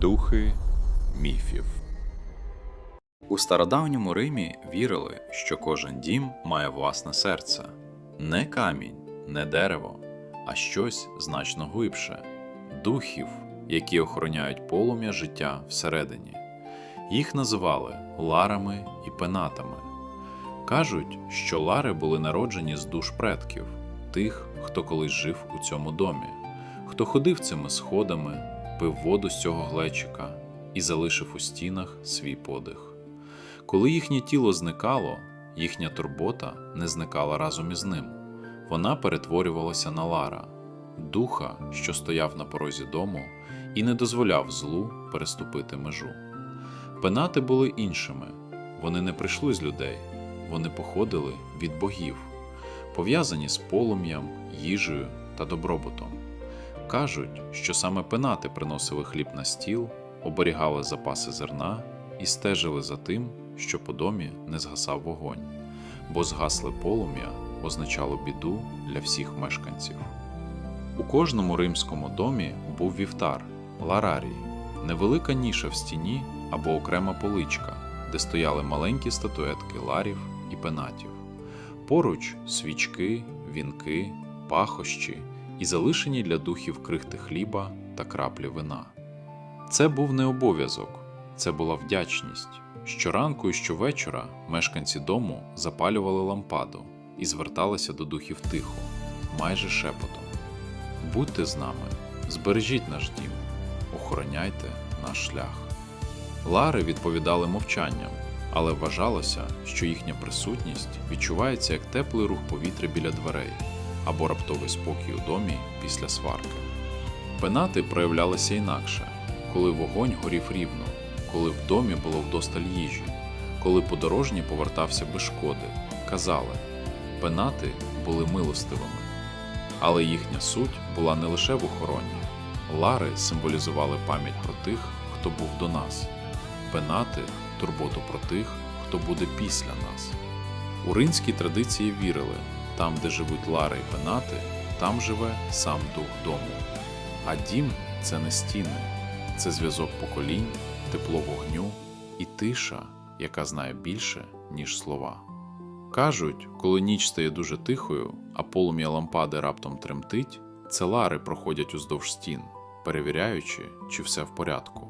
Духи міфів. У стародавньому Римі вірили, що кожен дім має власне серце не камінь, не дерево, а щось значно глибше духів, які охороняють полум'я життя всередині. Їх називали ларами і пенатами. Кажуть, що лари були народжені з душ предків, тих, хто колись жив у цьому домі, хто ходив цими сходами, пив воду з цього глечика і залишив у стінах свій подих. Коли їхнє тіло зникало, їхня турбота не зникала разом із ним. Вона перетворювалася на Лара, духа, що стояв на порозі дому і не дозволяв злу переступити межу. Пенати були іншими, вони не прийшли з людей, вони походили від богів, пов'язані з полум'ям, їжею та добробутом. Кажуть, що саме пенати приносили хліб на стіл, оберігали запаси зерна і стежили за тим, що по домі не згасав вогонь, бо згасле полум'я означало біду для всіх мешканців. У кожному римському домі був вівтар ларарій, невелика ніша в стіні або окрема поличка, де стояли маленькі статуетки ларів і пенатів. Поруч свічки, вінки, пахощі і залишені для духів крихти хліба та краплі вина. Це був не обов'язок, це була вдячність. Щоранку і щовечора мешканці дому запалювали лампаду і зверталися до духів тихо, майже шепотом. Будьте з нами, збережіть наш дім, охороняйте наш шлях. Лари відповідали мовчанням, але вважалося, що їхня присутність відчувається як теплий рух повітря біля дверей або раптовий спокій у домі після сварки. Пенати проявлялися інакше, коли вогонь горів рівно, коли в домі було вдосталь їжі, коли подорожній повертався без шкоди, казали пенати були милостивими. Але їхня суть була не лише в охороні. Лари символізували пам'ять про тих, хто був до нас, пенати турботу про тих, хто буде після нас. У римській традиції вірили, там, де живуть лари і пенати, там живе сам дух дому. А дім це не стіни, це зв'язок поколінь, тепло вогню і тиша, яка знає більше, ніж слова. Кажуть, коли ніч стає дуже тихою, а полум'я лампади раптом тремтить, це лари проходять уздовж стін, перевіряючи, чи все в порядку.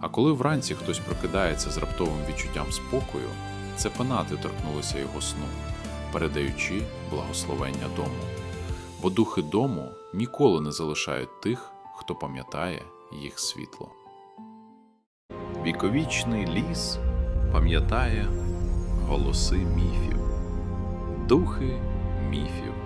А коли вранці хтось прокидається з раптовим відчуттям спокою, це пенати торкнулися його сну, передаючи благословення дому. Бо духи дому ніколи не залишають тих, хто пам'ятає їх світло. Віковічний ліс пам'ятає голоси міфів, духи міфів.